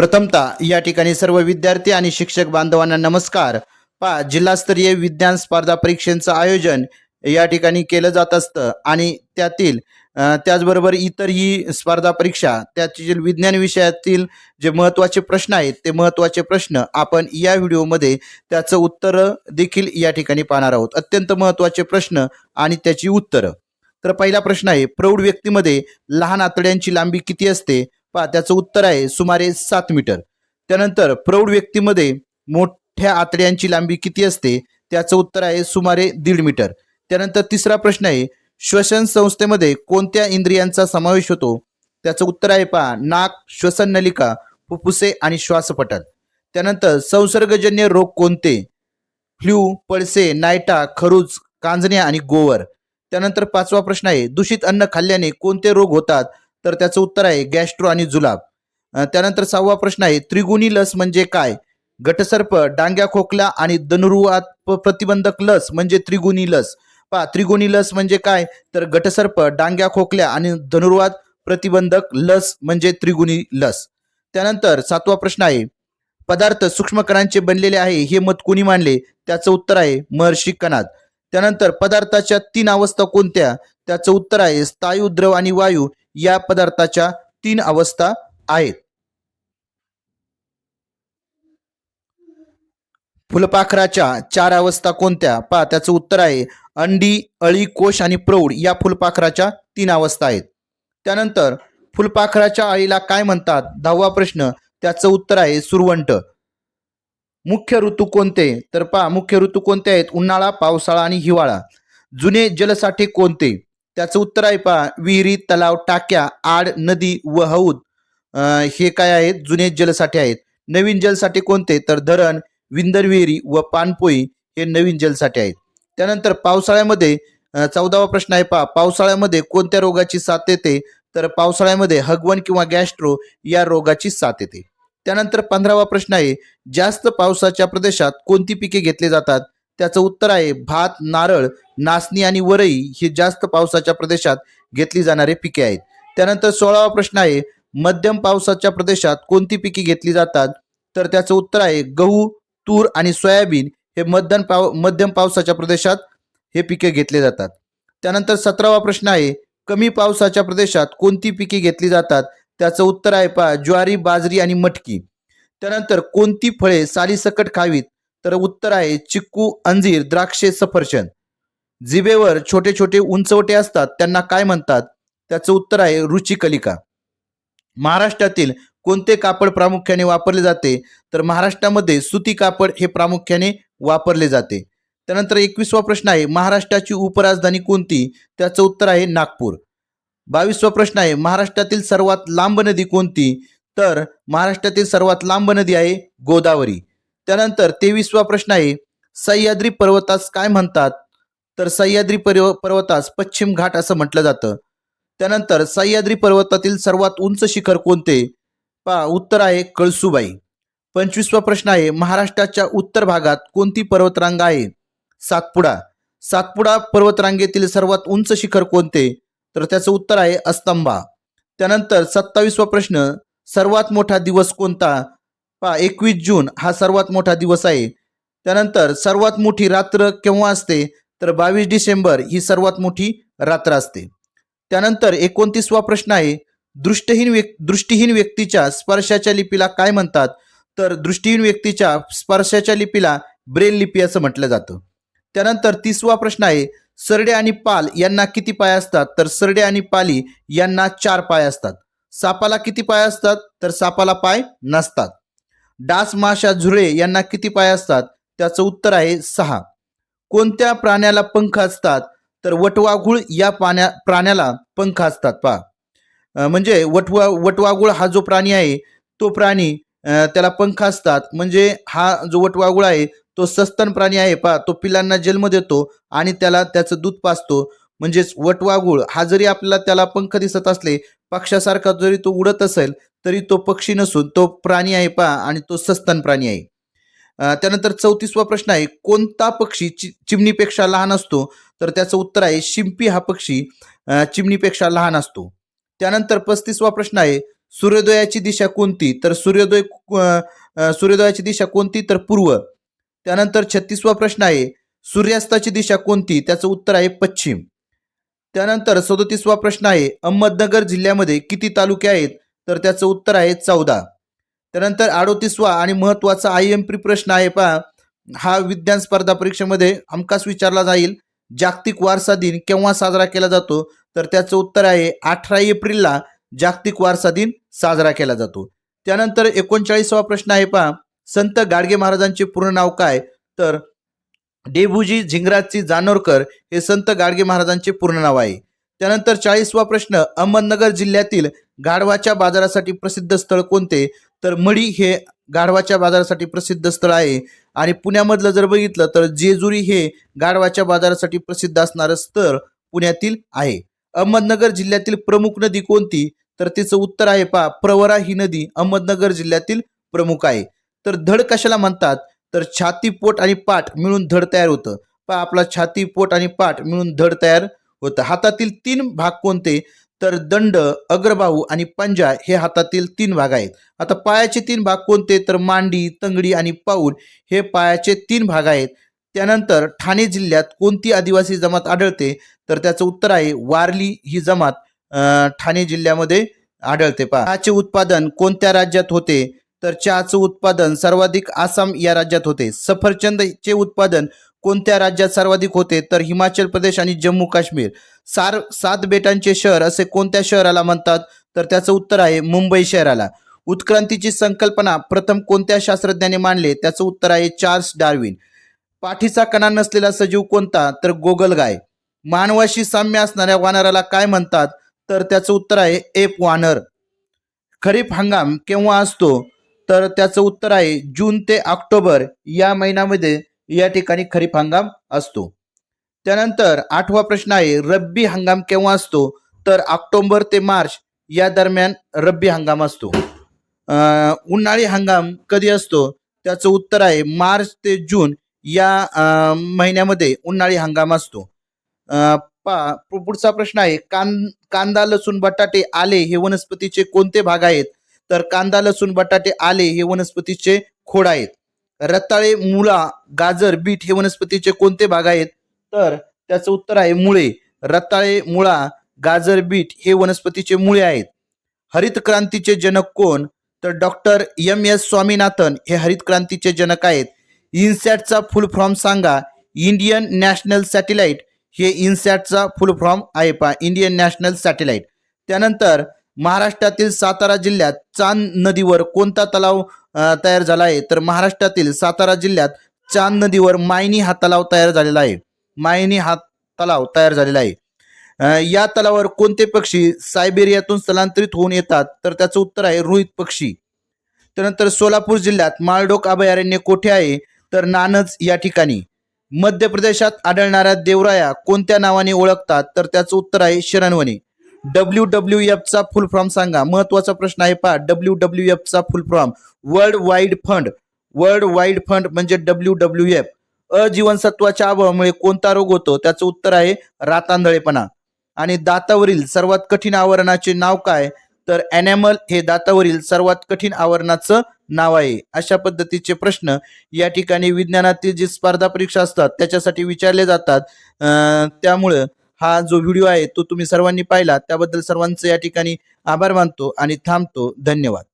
प्रथमतः या ठिकाणी सर्व विद्यार्थी आणि शिक्षक बांधवांना नमस्कार. पा जिल्हास्तरीय विज्ञान स्पर्धा परीक्षेचं आयोजन या ठिकाणी केलं जात असतं आणि त्यातील त्याचबरोबर इतरही स्पर्धा परीक्षा त्यातील विज्ञान विषयातील जे महत्त्वाचे प्रश्न आहेत ते महत्त्वाचे प्रश्न आपण या व्हिडिओमध्ये त्याचं उत्तर देखील या ठिकाणी पाहणार आहोत. अत्यंत महत्त्वाचे प्रश्न आणि त्याची उत्तरं. तर पहिला प्रश्न आहे प्रौढ व्यक्तीमध्ये लहान आतड्यांची लांबी किती असते? पहा त्याचं उत्तर आहे सुमारे सात मीटर. त्यानंतर प्रौढ व्यक्तीमध्ये मोठ्या आतड्यांची लांबी किती असते? त्याचं उत्तर आहे सुमारे दीड मीटर. त्यानंतर तिसरा प्रश्न आहे श्वसन संस्थेमध्ये कोणत्या इंद्रियांचा समावेश होतो? त्याचं उत्तर आहे पहा नाक श्वसन नलिका फुफ्फुसे आणि श्वासपटल. त्यानंतर संसर्गजन्य रोग कोणते? फ्ल्यू पळसे नायटा खरूज कांजण्या आणि गोवर. त्यानंतर पाचवा प्रश्न आहे दूषित अन्न खाल्ल्याने कोणते रोग होतात? तर त्याचं उत्तर आहे गॅस्ट्रो आणि जुलाब. त्यानंतर सहावा प्रश्न आहे त्रिगुणी लस म्हणजे काय? गटसर्प डांग्या खोकला आणि धनुर्वात प- प्रतिबंधक लस म्हणजे त्रिगुणी लस. पहा त्रिगुणी लस म्हणजे काय? तर गटसर्प डांग्या खोकल्या आणि धनुर्वात प्रतिबंधक लस म्हणजे त्रिगुणी लस. त्यानंतर सातवा प्रश्न आहे पदार्थ सूक्ष्मकणांचे बनलेले आहे हे मत कोणी मांडले? त्याचं उत्तर आहे महर्षी कणाद त्यानंतर पदार्थाच्या तीन अवस्था कोणत्या? त्याचं उत्तर आहे स्थायू द्रव आणि वायू. या पदार्थाच्या तीन अवस्था आहेत. फुलपाखराच्या चार अवस्था कोणत्या? पहा त्याचं उत्तर आहे अंडी अळी कोश आणि प्रौढ या फुलपाखराच्या तीन अवस्था आहेत. त्यानंतर फुलपाखराच्या अळीला काय म्हणतात? दहावा प्रश्न त्याचं उत्तर आहे सुरवंट. मुख्य ऋतू कोणते? तर पहा मुख्य ऋतू कोणते आहेत? उन्हाळा पावसाळा आणि हिवाळा. जुने जलसाठे कोणते? त्याचं उत्तर आहे पहा विहिरी तलाव टाक्या आड नदी व हौद. हे काय आहेत? जुने जलसाठे आहेत. नवीन जलसाठे कोणते? तर धरण विंदर विहिरी व पानपोई हे नवीन जलसाठे आहेत. त्यानंतर पावसाळ्यामध्ये चौदावा प्रश्न आहे पहा पावसाळ्यामध्ये कोणत्या रोगाची साथ येते? तर पावसाळ्यामध्ये हगवण किंवा गॅस्ट्रो या रोगाची साथ येते. त्यानंतर पंधरावा प्रश्न आहे जास्त पावसाच्या प्रदेशात कोणती पिके घेतली जातात? त्याचं उत्तर आहे भात नारळ नाचणी आणि वरई ही जास्त पावसाच्या प्रदेशात घेतली जाणारी पिके आहेत. त्यानंतर सोळावा प्रश्न आहे मध्यम पावसाच्या प्रदेशात कोणती पिके घेतली जातात? तर त्याचं उत्तर आहे गहू तूर आणि सोयाबीन हे मध्यम पाव मध्यम पावसाच्या प्रदेशात हे पिके घेतले जातात. त्यानंतर सतरावा प्रश्न आहे कमी पावसाच्या प्रदेशात कोणती पिके घेतली जातात? त्याचं उत्तर आहे पहा ज्वारी बाजरी आणि मटकी. त्यानंतर कोणती फळे सालीसकट खावीत? तर उत्तर आहे चिक्कू अंजीर द्राक्षे सफरचंद. जिभेवर छोटे छोटे उंचवटे असतात त्यांना काय म्हणतात? त्याचं उत्तर आहे रुचिकलिका महाराष्ट्रातील कोणते कापड प्रामुख्याने वापरले जाते? तर महाराष्ट्रामध्ये सुती कापड हे प्रामुख्याने वापरले जाते. त्यानंतर एकवीसवा प्रश्न आहे महाराष्ट्राची उपराजधानी कोणती? त्याचं उत्तर आहे नागपूर. बावीसवा प्रश्न आहे महाराष्ट्रातील सर्वात लांब नदी कोणती? तर महाराष्ट्रातील सर्वात लांब नदी आहे गोदावरी. त्यानंतर तेवीसवा प्रश्न आहे सह्याद्री पर्वतास काय म्हणतात? तर सह्याद्री पर्व पर्वतास पश्चिम घाट असं म्हटलं जातं. त्यानंतर सह्याद्री पर्वतातील सर्वात उंच शिखर कोणते? पा उत्तर आहे कळसुबाई. पंचवीसवा प्रश्न आहे महाराष्ट्राच्या उत्तर भागात कोणती पर्वतरांग आहे? सातपुडा. सातपुडा पर्वतरांगेतील सर्वात उंच शिखर कोणते? तर त्याचं उत्तर आहे अस्तंबा त्यानंतर सत्तावीसवा प्रश्न सर्वात मोठा दिवस कोणता? पहा एकवीस जून हा सर्वात मोठा दिवस आहे. त्यानंतर सर्वात मोठी रात्र केव्हा असते? तर बावीस डिसेंबर ही सर्वात मोठी रात्र असते. त्यानंतर एकोणतीसवा प्रश्न आहे दृष्टहीन व्यक् दृष्टीहीन व्यक्तीच्या स्पर्शाच्या लिपीला काय म्हणतात? तर दृष्टीहीन व्यक्तीच्या स्पर्शाच्या लिपीला ब्रेल लिपी असं म्हटलं जातं. त्यानंतर तिसवा प्रश्न आहे सरडे आणि पाल यांना किती पाय असतात? तर सरडे आणि पाली यांना चार पाय असतात. सापाला किती पाय असतात? तर सापाला पाय नसतात. डास माशा झुरे यांना किती पाय असतात? त्याचं उत्तर आहे सहा. कोणत्या प्राण्याला पंख असतात? तर वटवाघूळ या पाण्या प्राण्याला पंख असतात पहा. म्हणजे वटवा वटवाघूळ हा जो प्राणी आहे तो प्राणी त्याला पंख असतात. म्हणजे हा जो वटवाघूळ आहे तो सस्तन प्राणी आहे पहा. तो पिलांना जन्म देतो आणि त्याला त्याचं दूध पाजतो. म्हणजेच वटवाघूळ हा जरी आपल्याला त्याला पंख दिसत असले पक्षासारखा जरी तो उडत असेल तरी तो पक्षी नसून तो प्राणी आहे पहा आणि तो सस्तन प्राणी आहे. त्यानंतर चौतीसवा प्रश्न आहे कोणता पक्षी चि चिमणीपेक्षा लहान असतो? तर त्याचं उत्तर आहे शिंपी हा पक्षी चिमणीपेक्षा लहान असतो. त्यानंतर पस्तीसवा प्रश्न आहे सूर्योदयाची दिशा कोणती? तर सूर्योदय सूर्योदयाची दिशा कोणती? तर पूर्व. त्यानंतर छत्तीसवा प्रश्न आहे सूर्यास्ताची दिशा कोणती? त्याचं उत्तर आहे पश्चिम. त्यानंतर सदोतीसवा प्रश्न आहे अहमदनगर जिल्ह्यामध्ये किती तालुके आहेत? तर त्याचं उत्तर आहे चौदा. त्यानंतर अडोतीसवा आणि महत्त्वाचा आय एम पी प्रश्न आहे पहा. हा विज्ञान स्पर्धा परीक्षेमध्ये हमखास विचारला जाईल. जागतिक वारसा दिन केव्हा साजरा केला जातो? तर त्याचं उत्तर आहे अठरा एप्रिलला जागतिक वारसा दिन साजरा केला जातो. त्यानंतर एकोणचाळीसावा प्रश्न आहे पहा. संत गाडगे महाराजांचे पूर्ण नाव काय? तर डेबुजी झिंगराजची जानोरकर हे संत गाडगे महाराजांचे पूर्ण नाव आहे. त्यानंतर चाळीसवा प्रश्न अहमदनगर जिल्ह्यातील गाढवाच्या बाजारासाठी प्रसिद्ध स्थळ कोणते? तर मडी हे गाढवाच्या बाजारासाठी प्रसिद्ध स्थळ आहे. आणि पुण्यामधलं जर बघितलं तर जेजुरी हे गाढवाच्या बाजारासाठी प्रसिद्ध असणारं स्थळ पुण्यातील आहे. अहमदनगर जिल्ह्यातील प्रमुख नदी कोणती? तर तिचं उत्तर आहे पा प्रवरा ही नदी अहमदनगर जिल्ह्यातील प्रमुख आहे. तर धड कशाला म्हणतात? तर छाती पोट आणि पाठ मिळून धड तयार होतं. पहा आपला छाती पोट आणि पाठ मिळून धड तयार होतं. हातातील तीन भाग कोणते? तर दंड अग्रबाहू आणि पंजा हे हातातील तीन भाग आहेत. आता पायाचे तीन भाग कोणते? तर मांडी तंगडी आणि पाऊल हे पायाचे तीन भाग आहेत. त्यानंतर ठाणे जिल्ह्यात कोणती आदिवासी जमात आढळते? तर त्याचं उत्तर आहे वारली ही जमात ठाणे जिल्ह्यामध्ये आढळते. पहा उत्पादन कोणत्या राज्यात होते? तर चहाचं उत्पादन सर्वाधिक आसाम या राज्यात होते. सफरचंदचे उत्पादन कोणत्या राज्यात सर्वाधिक होते? तर हिमाचल प्रदेश आणि जम्मू काश्मीर. सार सात बेटांचे शहर असे कोणत्या शहराला म्हणतात? तर त्याचं उत्तर आहे मुंबई शहराला. उत्क्रांतीची संकल्पना प्रथम कोणत्या शास्त्रज्ञाने मांडले? त्याचं उत्तर आहे चार्ल्स डार्विन. पाठीचा कणा नसलेला सजीव कोणता? तर गोगलगाय मानवाशी साम्य असणाऱ्या वानराला काय म्हणतात? तर त्याचं उत्तर आहे एप वानर. खरीप हंगाम केव्हा असतो? तर त्याचं उत्तर आहे जून ते ऑक्टोबर या महिन्यामध्ये या ठिकाणी खरीप हंगाम असतो. त्यानंतर आठवा प्रश्न आहे रब्बी हंगाम केव्हा असतो? तर ऑक्टोबर ते मार्च या दरम्यान रब्बी हंगाम असतो. उन्हाळी हंगाम कधी असतो? त्याचं उत्तर आहे मार्च ते जून या महिन्यामध्ये उन्हाळी हंगाम असतो. पा पु- पुढचा प्रश्न आहे कां कांदा लसूण बटाटे आले हे वनस्पतीचे कोणते भाग आहेत? तर कांदा लसूण बटाटे आले हे वनस्पतीचे खोड आहेत. रताळे मुळा गाजर बीट हे वनस्पतीचे कोणते भाग आहेत? तर त्याचं उत्तर आहे मुळे. रताळे मुळा गाजर बीट हे वनस्पतीचे मुळे आहेत. हरित क्रांतीचे जनक कोण? तर डॉक्टर एम एस स्वामीनाथन हे हरित क्रांतीचे जनक आहेत. इन्सॅटचा फुल फॉर्म सांगा. इंडियन नॅशनल सॅटेलाइट हे इन्सॅटचा फुल फॉर्म आहे पा इंडियन नॅशनल सॅटेलाइट. त्यानंतर महाराष्ट्रातील सातारा जिल्ह्यात चांद नदीवर कोणता तलाव तयार झाला आहे? तर महाराष्ट्रातील सातारा जिल्ह्यात चांद नदीवर मायनी हा तलाव तयार झालेला आहे. मायनी हा तलाव तयार झालेला आहे. या तलावावर कोणते पक्षी सायबेरियातून स्थलांतरित होऊन येतात? तर त्याचं उत्तर आहे रोहित पक्षी. त्यानंतर सोलापूर जिल्ह्यात माळडोक अभयारण्य कोठे आहे? तर नानज या ठिकाणी. मध्य प्रदेशात आढळणाऱ्या देवराया कोणत्या नावाने ओळखतात? तर त्याचं उत्तर आहे शरणवणी. डब्ल्यू डब्ल्यू एफचा फुल फॉर्म सांगा. महत्त्वाचा प्रश्न आहे पहा. W W एफचा full form world wide fund world wide fund म्हणजे डब्ल्यू डब्ल्यू एफ. अजीवनसत्वाच्या अभावामुळे कोणता रोग होतो? त्याचं उत्तर आहे रातांधळेपणा. आणि दातावरील सर्वात कठीण आवरणाचे नाव काय? तर ॲनॅमल हे दातावरील सर्वात कठीण आवरणाचं नाव आहे. अशा पद्धतीचे प्रश्न या ठिकाणी विज्ञानातील जी स्पर्धा परीक्षा असतात त्याच्यासाठी विचारले जातात. त्यामुळं हा जो व्हिडिओ आहे तो तुम्ही सर्वांनी पाहिला. त्याबद्दल सर्वांचे या ठिकाणी आभार मानतो आणि थांबतो. धन्यवाद.